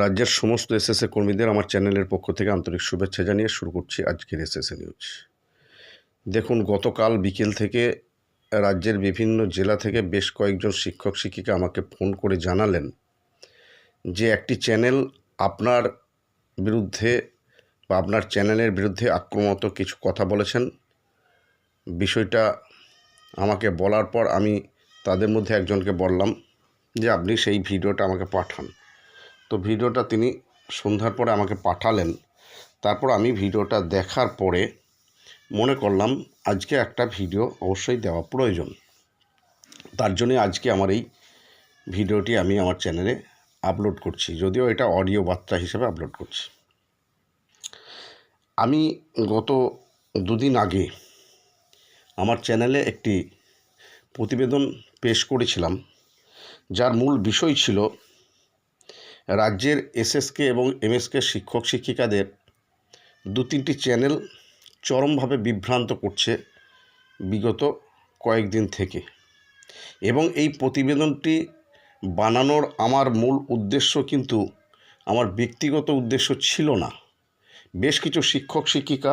রাজ্যের সমস্ত এসএসএ কর্মীদের আমার চ্যানেলের পক্ষ থেকে আন্তরিক শুভেচ্ছা জানিয়ে শুরু করছি আজকের এসএসএ নিউজ। দেখুন, গতকাল বিকেল থেকে রাজ্যের বিভিন্ন জেলা থেকে বেশ কয়েকজন শিক্ষক শিক্ষিকা আমাকে ফোন করে জানালেন যে একটি চ্যানেল আপনার বিরুদ্ধে বা আপনার চ্যানেলের বিরুদ্ধে আক্রমণাত্মক কিছু কথা বলেছেন। বিষয়টা আমাকে বলার পর আমি তাদের মধ্যে একজনকে বললাম যে আপনি সেই ভিডিওটা আমাকে পাঠান। তো ভিডিওটা তিনি সন্ধ্যার পরে আমাকে পাঠালেন। তারপর আমি ভিডিওটা দেখার পরে মনে করলাম, আজকে একটা ভিডিও অবশ্যই দেওয়া প্রয়োজন। তার জন্যে আজকে আমার এই ভিডিওটি আমি আমার চ্যানেলে আপলোড করছি, যদিও এটা অডিও বার্তা হিসেবে আপলোড করছি। আমি গত দুদিন আগে আমার চ্যানেলে একটি প্রতিবেদন পেশ করেছিলাম, যার মূল বিষয় ছিল রাজ্যের এসএসকে এবং এমএসকে শিক্ষক শিক্ষিকাদের দু তিনটি চ্যানেল চরমভাবে বিভ্রান্ত করছে বিগত কয়েকদিন থেকে। এবং এই প্রতিবেদনটি বানানোর আমার মূল উদ্দেশ্য কিন্তু আমার ব্যক্তিগত উদ্দেশ্য ছিল না। বেশ কিছু শিক্ষক শিক্ষিকা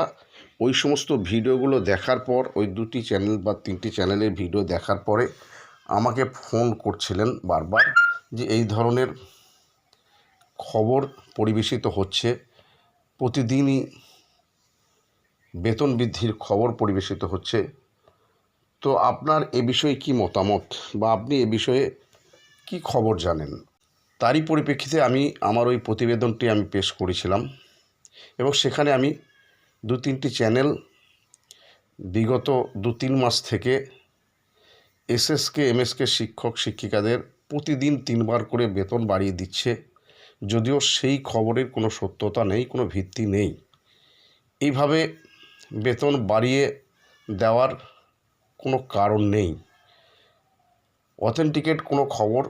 ওই সমস্ত ভিডিওগুলো দেখার পর, ওই দুটি চ্যানেল বা তিনটি চ্যানেলের ভিডিও দেখার পরে আমাকে ফোন করছিলেন বারবার যে এই ধরনের খবর পরিবেশিত হচ্ছে, প্রতিদিনই বেতন বৃদ্ধির খবর পরিবেশিত হচ্ছে। তো আপনার এ বিষয়ে কি মতামত বা আপনি এ বিষয়ে কি খবর জানেন? তারই পরিপ্রেক্ষিতে আমি আমার ওই প্রতিবেদনটি আমি পেশ করেছিলাম এবং সেখানে আমি দু তিনটি চ্যানেল বিগত দু তিন মাস থেকে এসএসকে এমএসকে শিক্ষক, শিক্ষিকাদের প্রতিদিন তিনবার করে বেতন বাড়িয়ে দিচ্ছে। যদিও সেই খবরের কোনো সত্যতা নেই, কোনো ভিত্তি নেই। এইভাবে বেতন বাড়িয়ে দেওয়ার কোনো কারণ নেই। অথেন্টিকেট কোনো খবর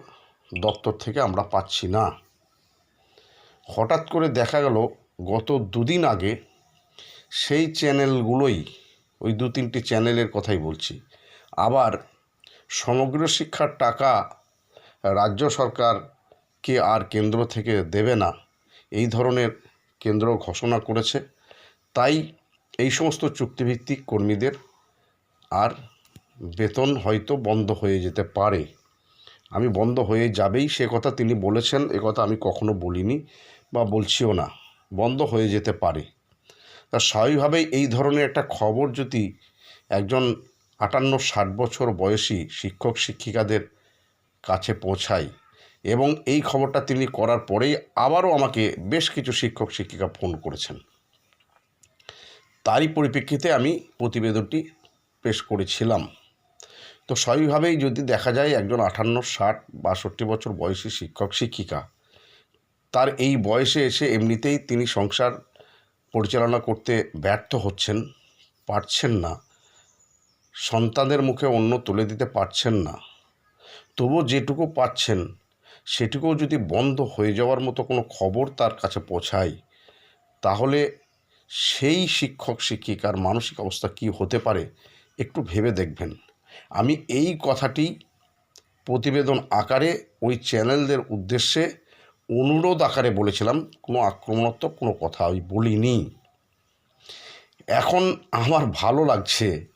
দপ্তর থেকে আমরা পাচ্ছি না। হঠাৎ করে দেখা গেল, গত দুদিন আগে সেই চ্যানেলগুলোই, ওই দু তিনটি চ্যানেলের কথাই বলছি, আবার সমগ্র শিক্ষার টাকা রাজ্য সরকারকে আর কেন্দ্র থেকে দেবে না। এই ধরনের কেন্দ্র ঘোষণা করেছে। তাই এই সমস্ত চুক্তিভিত্তিক কর্মীদের আর বেতন হয়তো বন্ধ হয়ে যেতে পারে। আমি বন্ধ হয়ে যাবেই সে কথা তিনি বলেছেন, এ কথা আমি কখনো বলিনি বা বলছিও না। বন্ধ হয়ে যেতে পারে। তা স্বাভাবিকভাবেই এই ধরনের একটা খবর যদি একজন আটান্ন ষাট বছর বয়সী শিক্ষক, শিক্ষিকাদের কাছে পৌঁছায় এবং এই খবরটা তিনি করার পরেই আবারও আমাকে বেশ কিছু শিক্ষক, শিক্ষিকা ফোন করেছেন। তারই পরিপ্রেক্ষিতে আমি প্রতিবেদনটি পেশ করেছিলাম। তো স্বাভাবিকভাবেই যদি দেখা যায় একজন আটান্ন ষাট, বাষট্টি বছর বয়সী শিক্ষক, শিক্ষিকা, তার এই বয়সে এসে এমনিতেই তিনি সংসার পরিচালনা করতে ব্যর্থ হচ্ছেন, পারছেন না। সন্তানদের মুখে অন্য তুলে দিতে পারছেন না। তবুও যেটুকু পাচ্ছেন সেটুকুও যদি বন্ধ হয়ে যাওয়ার মতো কোনো খবর তার কাছে পৌঁছায়, তাহলে সেই শিক্ষক, শিক্ষিকার মানসিক অবস্থা কী হতে পারে একটু ভেবে দেখবেন। আমি এই কথাটি প্রতিবেদন আকারে ওই চ্যানেলদের উদ্দেশ্যে অনুরোধ আকারে বলেছিলাম, কোনো আক্রমণাত্মক কোনো কথা আমি বলিনি। এখন আমার ভালো লাগছে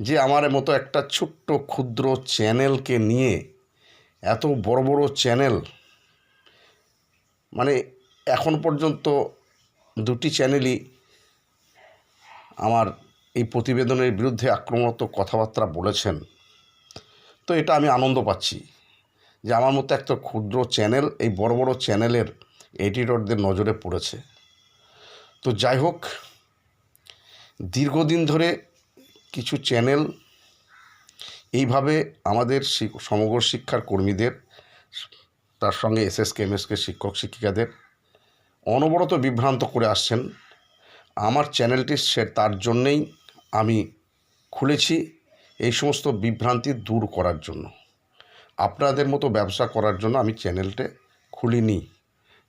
যে আমার মতো একটা ছোট্ট, ক্ষুদ্র চ্যানেলকে নিয়ে এত বড় বড় চ্যানেল। মানে এখন পর্যন্ত দুটি চ্যানেলই আমার এই প্রতিবেদনের বিরুদ্ধে আক্রমণাত্মক কথাবার্তা বলেছেন। তো এটা আমি আনন্দ পাচ্ছি যে আমার মতো একটা ক্ষুদ্র চ্যানেল এই বড় বড় চ্যানেলের এডিটরদের নজরে পড়েছে। তো যাই হোক, দীর্ঘদিন ধরে কিছু চ্যানেল এইভাবে আমাদের সমগ্র শিক্ষার কর্মীদের, তার সঙ্গে এস এসএসকে, এমএসকে, শিক্ষক, শিক্ষিকাদের অনবরত বিভ্রান্ত করে আসছেন। আমার চ্যানেলটি সে, তার জন্যেই আমি খুলেছি এই সমস্ত বিভ্রান্তি দূর করার জন্য। আপনাদের মতো ব্যবসা করার জন্য আমি চ্যানেলটা খুলিনি।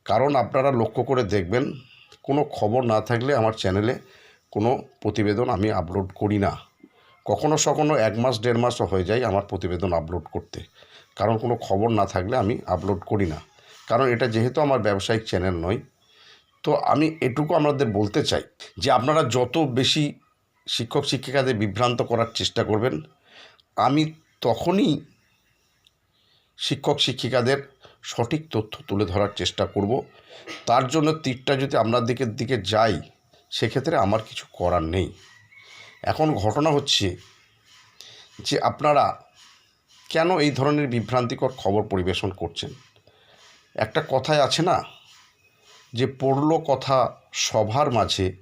কারণ আপনারা লক্ষ্য করে দেখবেন, কোনো খবর না থাকলে আমার চ্যানেলে কোনো প্রতিবেদন আমি আপলোড করি না। কখনো সখনো এক মাস, দেড় মাসও হয়ে যায় আমার প্রতিবেদন আপলোড করতে। কারণ কোনো খবর না থাকলে আমি আপলোড করি না। কারণ এটা যেহেতু আমার ব্যবসায়িক চ্যানেল নয়, তো আমি এটুকু আমাদের বলতে চাই যে আপনারা যত বেশি শিক্ষক, শিক্ষিকাদের বিভ্রান্ত করার চেষ্টা করবেন, আমি তখনই শিক্ষক, শিক্ষিকাদের সঠিক তথ্য তুলে ধরার চেষ্টা করব। তার জন্য তীরটা যদি আপনার দিকের দিকে যাই সেক্ষেত্রে আমার কিছু করার নেই। এখন ঘটনা হচ্ছে যে আপনারা কেন এই ধরনের বিভ্রান্তিকর খবর পরিবেশন করছেন? একটা কথায় আছে না যে পড়ল কথা সভার মাঝে,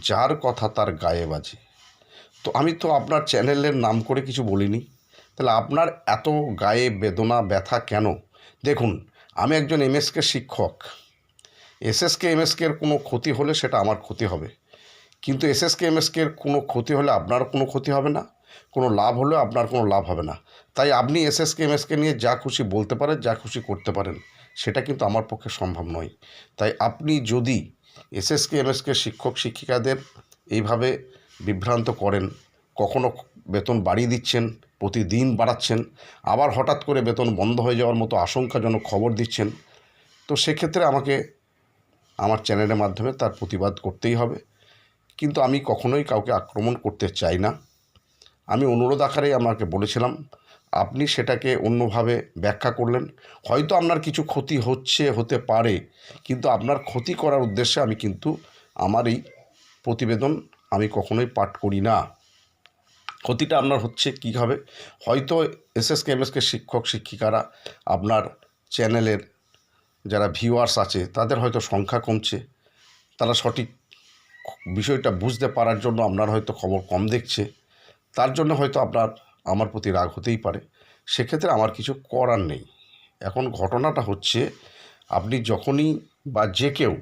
যার কথা তার গায়ে বাজে। তো আমি তো আপনার চ্যানেলের নাম করে কিছু বলিনি। তাহলে আপনার এত গায়ে বেদনা, ব্যথা কেন? দেখুন, আমি একজন এমএসকে শিক্ষক। এসএসকে এমএসকের কোনো ক্ষতি হলে সেটা আমার ক্ষতি হবে। কিন্তু এসএসকে এমএসকের কোনো ক্ষতি হলে আপনার কোনো ক্ষতি হবে না, কোনো লাভ হলেও আপনার কোনো লাভ হবে না। তাই আপনি এসএসকে এমএসকে নিয়ে যা খুশি বলতে পারেন, যা খুশি করতে পারেন, সেটা কিন্তু আমার পক্ষে সম্ভব নয়। তাই আপনি যদি এসএসকে এমএসকে শিক্ষক, শিক্ষিকাদের এইভাবে বিভ্রান্ত করেন, কখনো বেতন বাড়িয়ে দিচ্ছেন, প্রতিদিন বাড়াচ্ছেন, আবার হঠাৎ করে বেতন বন্ধ হয়ে যাওয়ার মতো আশঙ্কাজনক খবর দিচ্ছেন, তো সেক্ষেত্রে আমাকে আমার চ্যানেলের মাধ্যমে তার প্রতিবাদ করতেই হবে। কিন্তু আমি কখনোই কাউকে আক্রমণ করতে চাই না। আমি অনুরোধ আকারেই আমাকে বলেছিলাম, আপনি সেটাকে অন্যভাবে ব্যাখ্যা করলেন। হয়তো আপনার কিছু ক্ষতি হচ্ছে, হতে পারে, কিন্তু আপনার ক্ষতি করার উদ্দেশ্যে আমি কিন্তু আমার এই প্রতিবেদন আমি কখনোই পাঠ করি না। ক্ষতিটা আপনার হচ্ছে কীভাবে হয়তো এসএসকে এমএসকে শিক্ষক, শিক্ষিকারা আপনার চ্যানেলের যারা ভিউয়ার্স আছে, তাদের হয়তো সংখ্যা কমছে, তারা সঠিক বিষয়টা বুঝতে পারার জন্য আপনার হয়তো খবর কম দেখছে। তার জন্য হয়তো আপনার, আমার প্রতি রাগ হতেই পারে। সেক্ষেত্রে আমার কিছু করার নেই। এখন ঘটনাটা হচ্ছে, আপনি যখনই বা যে কেউ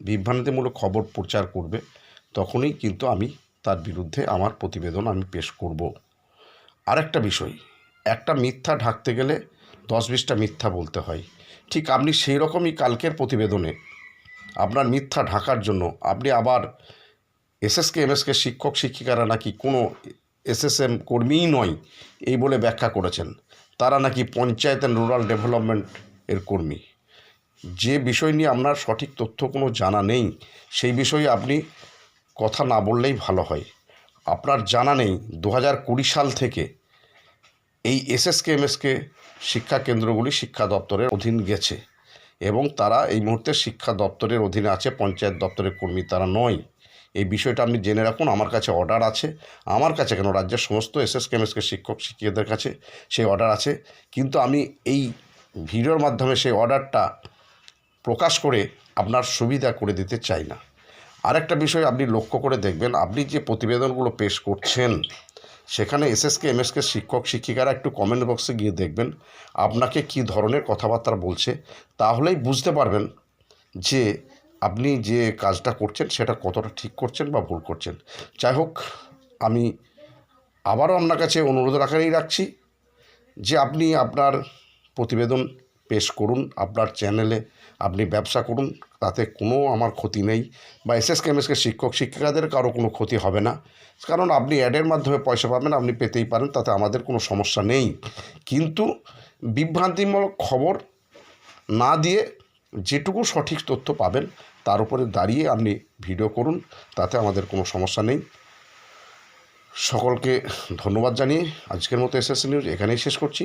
বিভ্রান্তিমূলক খবর প্রচার করবে, তখনই কিন্তু আমি তার বিরুদ্ধে আমার প্রতিবেদন আমি পেশ করব। আরেকটা বিষয়, একটা মিথ্যা ঢাকতে গেলে দশ বিশটা মিথ্যা বলতে হয়। ঠিক আপনি সেই রকমই কালকের প্রতিবেদনে আপনার মিথ্যা ঢাকার জন্য। আপনি আবার এসএসকে, এমএসকে শিক্ষক, শিক্ষিকারা নাকি কোনো এসএসএম কর্মীই নয়, এই বলে ব্যাখ্যা করেছেন। তারা নাকি পঞ্চায়েত অ্যান্ড রুরাল ডেভেলপমেন্ট এর কর্মী। যে বিষয় নিয়ে আপনার সঠিক তথ্য কোনো জানা নেই, সেই বিষয়ে আপনি কথা না বললেই ভালো হয়। আপনার জানা নেই দু হাজার কুড়ি সাল থেকে এই এসএসকে, এমএসকে শিক্ষা কেন্দ্রগুলি শিক্ষা দপ্তরের অধীন গেছে। এবং তারা এই মুহূর্তে শিক্ষা দপ্তরের অধীনে আছে, পঞ্চায়েত দপ্তরের কর্মী তারা নয়। এই বিষয়টা আপনি জেনে রাখুন, আমার কাছে অর্ডার আছে। আমার কাছে কেন? রাজ্যের সমস্ত এসএস কেমএসকে শিক্ষক, শিক্ষিকাদের কাছে সেই অর্ডার আছে। কিন্তু আমি এই ভিডিওর মাধ্যমে সেই অর্ডারটা প্রকাশ করে আপনার সুবিধা করে দিতে চাই না। আরেকটা বিষয় আপনি লক্ষ্য করে দেখবেন, আপনি যে প্রতিবেদনগুলো পেশ করছেন সেখানে এসএসকে, এমএসকে শিক্ষক, শিক্ষিকারা একটু কমেন্ট বক্সে গিয়ে দেখবেন আপনাকে কি ধরনের কথাবার্তা বলছে। তাহলেই বুঝতে পারবেন যে আপনি যে কাজটা করছেন সেটা কতটা ঠিক করছেন বা ভুল করছেন। যাই হোক, আমি আবারও আপনার কাছে অনুরোধ আকারেই রাখছি যে আপনি আপনার প্রতিবেদন পেশ করুন আপনার চ্যানেলে, আপনি ব্যবসা করুন, তাতে কোনো আমার ক্ষতি নেই বা এসএস কেমএসকে শিক্ষক শিক্ষিকাদের কারও কোনো ক্ষতি হবে না। কারণ আপনি অ্যাডের মাধ্যমে পয়সা পাবেন, আপনি পেতেই পারেন, তাতে আমাদের কোনো সমস্যা নেই। কিন্তু বিভ্রান্তিমূলক খবর না দিয়ে যেটুকু সঠিক তথ্য পাবেন, তার উপরে দাঁড়িয়ে আপনি ভিডিও করুন, তাতে আমাদের কোনো সমস্যা নেই। সকলকে ধন্যবাদ জানিয়ে আজকের মতো এসএস নিউজ এখানেই শেষ করছি।